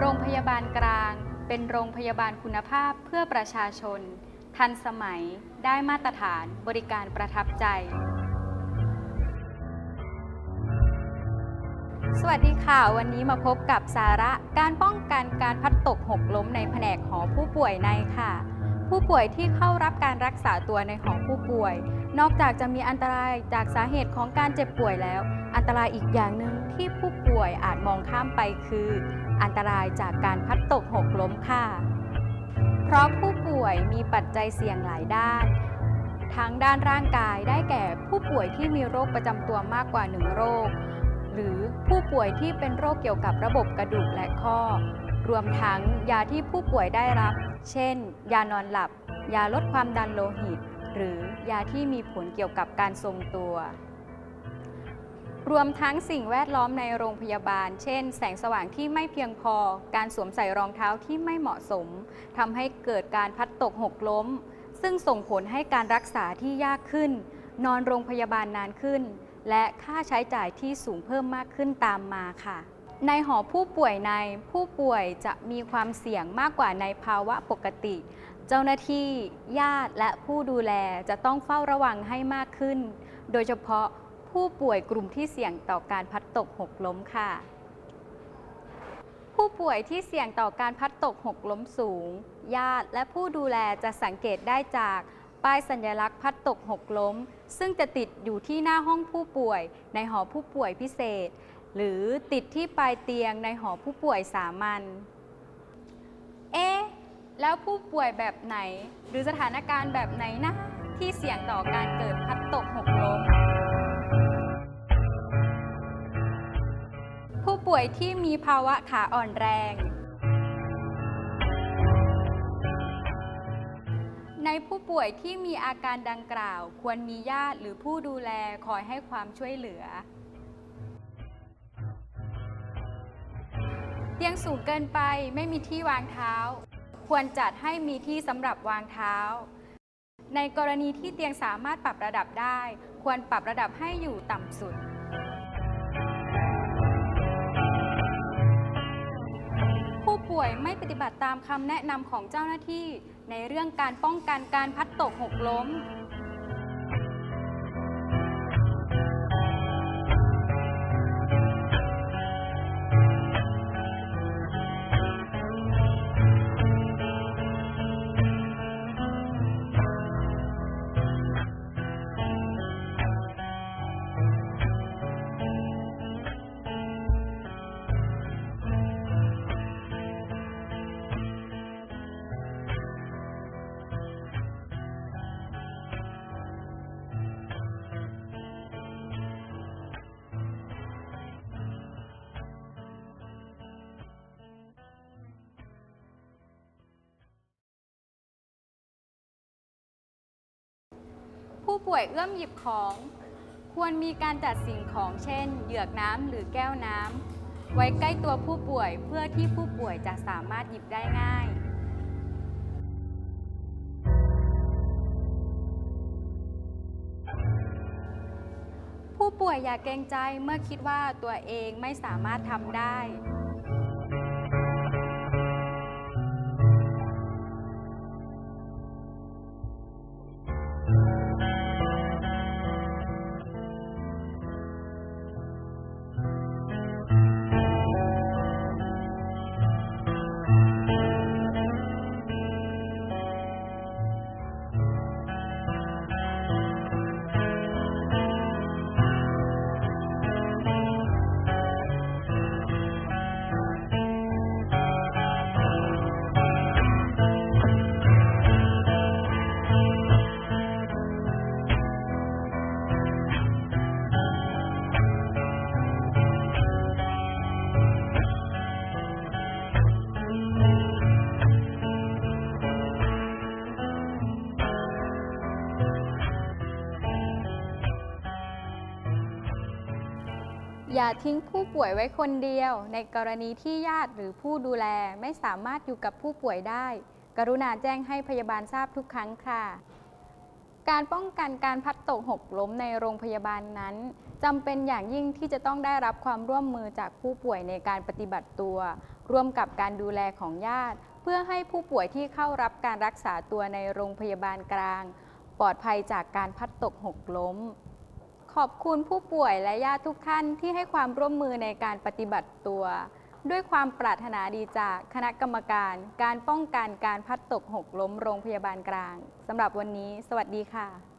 โรงพยาบาลกลาง เป็นโรงพยาบาลคุณภาพเพื่อประชาชน ทันสมัยได้มาตรฐานบริการประทับใจ สวัสดีค่ะ วันนี้มาพบกับสาระการป้องกันการพัดตกหกล้มในแผนกหอผู้ป่วยในค่ะ ผู้ป่วยที่เข้ารับการรักษาตัวในหอผู้ป่วย นอกจากจะมีอันตรายจากสาเหตุของการเจ็บป่วยแล้ว อันตรายอีกอย่างหนึ่งที่ผู้ป่วยอาจมองข้ามไปคือ อันตรายจากการพัดตกหกล้มค่ะ เพราะผู้ป่วยมีปัจจัยเสี่ยงหลายด้านทั้งด้านร่างกายได้แก่ผู้ป่วยที่มีโรคประจำตัวมากกว่าหนึ่งโรค หรือผู้ป่วยที่เป็นโรคเกี่ยวกับระบบกระดูกและข้อ รวมทั้งยาที่ผู้ป่วยได้รับ เช่น ยานอนหลับ ยาลดความดันโลหิต หรือยาที่มีผลเกี่ยวกับการทรงตัว รวมทั้งสิ่งแวดล้อมในโรงพยาบาล เช่น แสงสว่างที่ไม่เพียงพอ การสวมใส่รองเท้าที่ไม่เหมาะสมทำให้เกิดการพัดตกหกล้ม ซึ่งส่งผลให้การรักษาที่ยากขึ้น นอนโรงพยาบาลนานขึ้น และค่าใช้จ่ายที่สูงเพิ่มมากขึ้นตามมาค่ะในหอผู้ป่วยในผู้ป่วยจะมีความเสี่ยงมากกว่าในภาวะปกติ เจ้าหน้าที่ญาติและผู้ดูแลจะต้องเฝ้าระวังให้มากขึ้น โดยเฉพาะผู้ป่วยกลุ่มที่เสี่ยงต่อการพัดตกหกล้มค่ะ ผู้ป่วยที่เสี่ยงต่อการพัดตกหกล้มสูง ญาติและผู้ดูแลจะสังเกตได้จากป้ายสัญลักษณ์พัดตกหกล้ม ซึ่งจะติดอยู่ที่หน้าห้องผู้ป่วยในหอผู้ป่วยพิเศษ หรือติดที่ปลายเตียงในหอผู้ป่วยสามัญ แล้วผู้ป่วยแบบไหน หรือสถานการณ์แบบไหนนะ ที่เสี่ยงต่อการเกิดพัดตกหกล้มผู้ป่วยที่มีภาวะขาอ่อนแรง ในผู้ป่วยที่มีอาการดังกล่าว ควรมีญาติหรือผู้ดูแลคอยให้ความช่วยเหลือ เตียงสูงเกินไปไม่มีที่วางเท้า ควรจัดให้มีที่สำหรับวางเท้า ในกรณีที่เตียงสามารถปรับระดับได้ ควรปรับระดับให้อยู่ต่ำสุด ผู้ป่วยไม่ปฏิบัติตามคำแนะนำของเจ้าหน้าที่ ในเรื่องการป้องกันการพัดตกหกล้ม ผู้ป่วยเอื้อมหยิบของ ควรมีการจัดสิ่งของเช่น เหยือกน้ำหรือแก้วน้ำไว้ใกล้ตัวผู้ป่วยเพื่อที่ผู้ป่วยจะสามารถหยิบได้ง่าย ผู้ป่วยอย่าเกรงใจเมื่อคิดว่าตัวเองไม่สามารถทำได้ อย่าทิ้งผู้ป่วยไว้คนเดียว ในกรณีที่ญาติหรือผู้ดูแลไม่สามารถอยู่กับผู้ป่วยได้ กรุณาแจ้งให้พยาบาลทราบทุกครั้งค่ะ การป้องกันการพัดตกหกล้มในโรงพยาบาลนั้นจำเป็นอย่างยิ่งที่จะต้องได้รับความร่วมมือจากผู้ป่วยในการปฏิบัติตัว ร่วมกับการดูแลของญาติ เพื่อให้ผู้ป่วยที่เข้ารับการรักษาตัวในโรงพยาบาลกลาง ปลอดภัยจากการพัดตกหกล้ม ขอบคุณผู้ป่วยและญาติทุกท่านที่ให้ความร่วมมือในการปฏิบัติตัว ด้วยความปรารถนาดีจากคณะกรรมการ การป้องกันการพัดตกหกล้มโรงพยาบาลกลางสำหรับวันนี้ สวัสดีค่ะ